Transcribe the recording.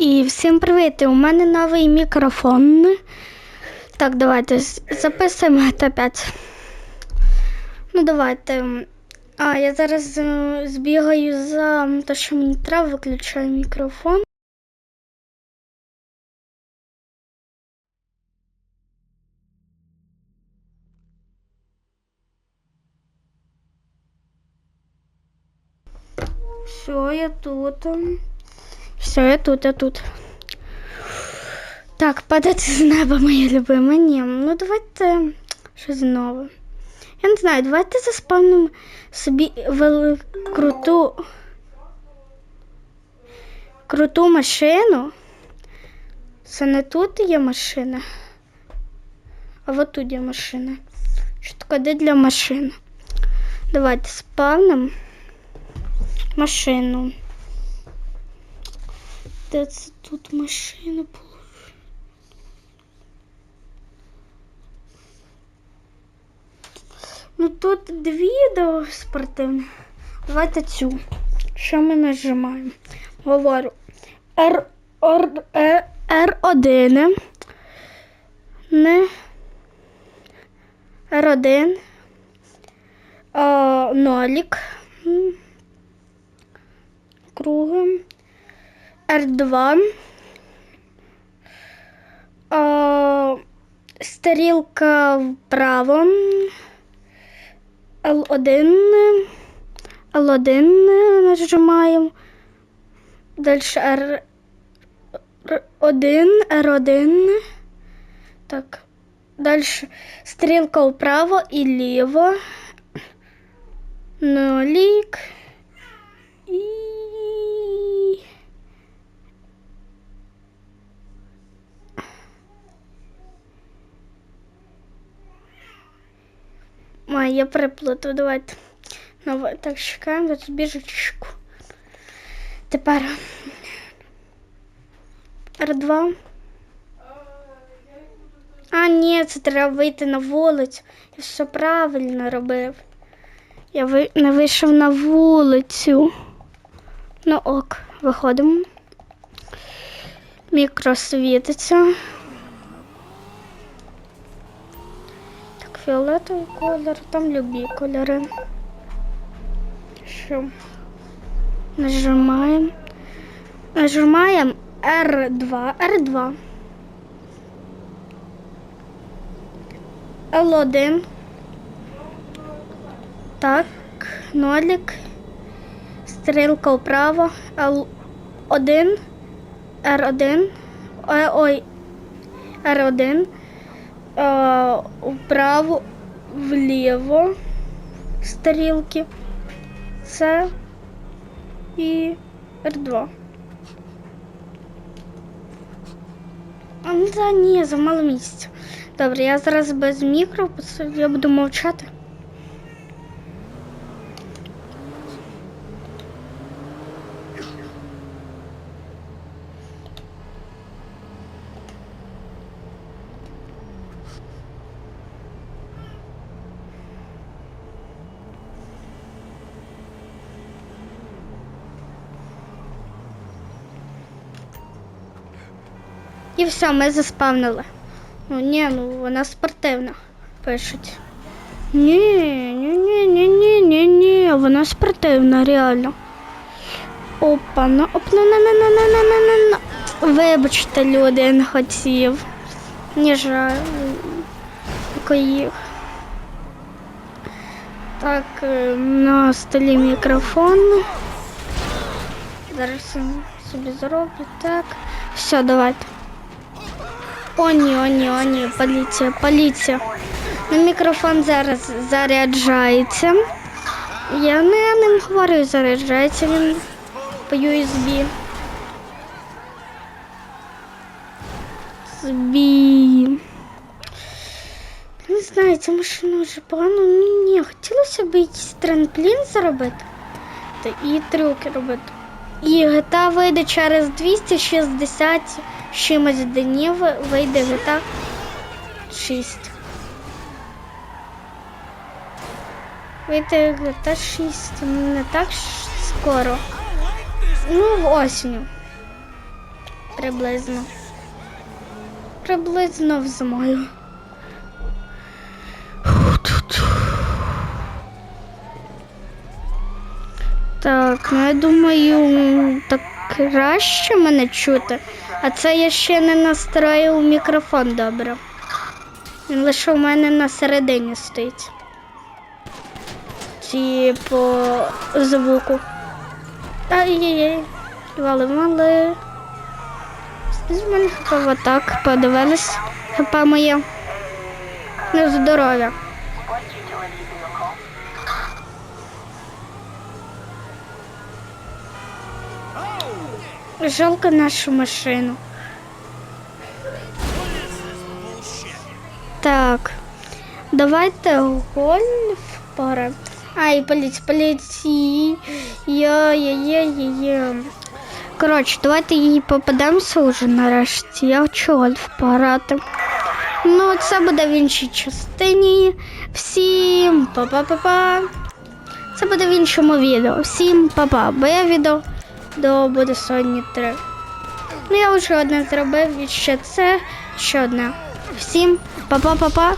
І всім привіт! У мене новий мікрофон. Так, давайте записуємо 5. Ну, давайте. А, я зараз е, збігаю за те, що мені треба, виключаю мікрофон. Все, я тут. Все, я тут, я тут. Так, падати з неба, моє любиме. Ні, ну давайте щось нове. Я не знаю, давайте заспавнимо собі вели... круту. Круту машину. Це не тут є машина. А от тут є машина. Що таке де для машин? Давайте спавнимо машину. Де це тут машина була? Ну тут дві до спортивні. Давайте цю. Що ми нажимаємо? Говорю. R, R, R, R1. Не. R1. Нолік. Кругом. R2. А, стрілка вправо. L1. L1 нажимаємо. Далі R, R1, R1. Так. Далі стрілка вправо і ліво. Нолік. І... А, я переплутав, давайте. Ну, так, за цю біжечку. Тепер R2. А, ні, це треба вийти на вулицю. Я все правильно робив. Я ви... не вийшов на вулицю. Ну ок, виходимо. Мікро світиться. Так, фіолетовий колір, там любі кольори. Що? Нажимаємо. Нажимаємо R2. R2. L1. Так, нолик. Стрілка вправо. L1. R1. Ой, ой. R1. Е, вправо, вліво. Стрілки. Це і R2. А ну та ні, замало місця. Добре, я зараз без мікро, я буду мовчати. І все, ми заспавнили. Ну ні, ну вона спортивна, пишуть. Ні, ні, ні, ні, ні, ні, ні, вона спортивна, реально. Опа, ну оп, на на на на на на на на на Вибачте, люди, я не хотів. Не жаль. Якої. Так, е, на столі мікрофон. Зараз собі зроблю. Так. Все, давайте. О, ні, о, ні, о, ні, поліція, поліція. Ну, мікрофон зараз заряджається. Я не ним говорю, заряджається він по USB. Збій. Не знаю, ця машина вже погано. Ну, ні, хотілося б якийсь трамплін заробити та і трюки робити. І GTA вийде через 260 з чимось днів, вийде GTA 6. Вийде GTA 6 ну, не так скоро. Ну, осінню. Приблизно. Приблизно в зимою. Так, ну я думаю, так краще мене чути. А це я ще не настроїв мікрофон добре. Він лише у мене на середині стоїть. Ці по звуку. Ай-яй-яй. Вали мали. З мене хп отак, подивились. ХП моє. На Жалко нашу машину. Так. Давайте гольф пора. Ай, поліць, поліці. Йо-йо-йо-йо. Коротше, давайте їй попадемося вже нарешті. Я хочу гольф пограти. Ну, це буде в іншій частині. Всім па-па-па-па. Це буде в іншому відео. Всім па-па. Бо я відео до буде сотні три. Ну, я вже одне зробив і ще це, ще одне. Всім па-па-па-па.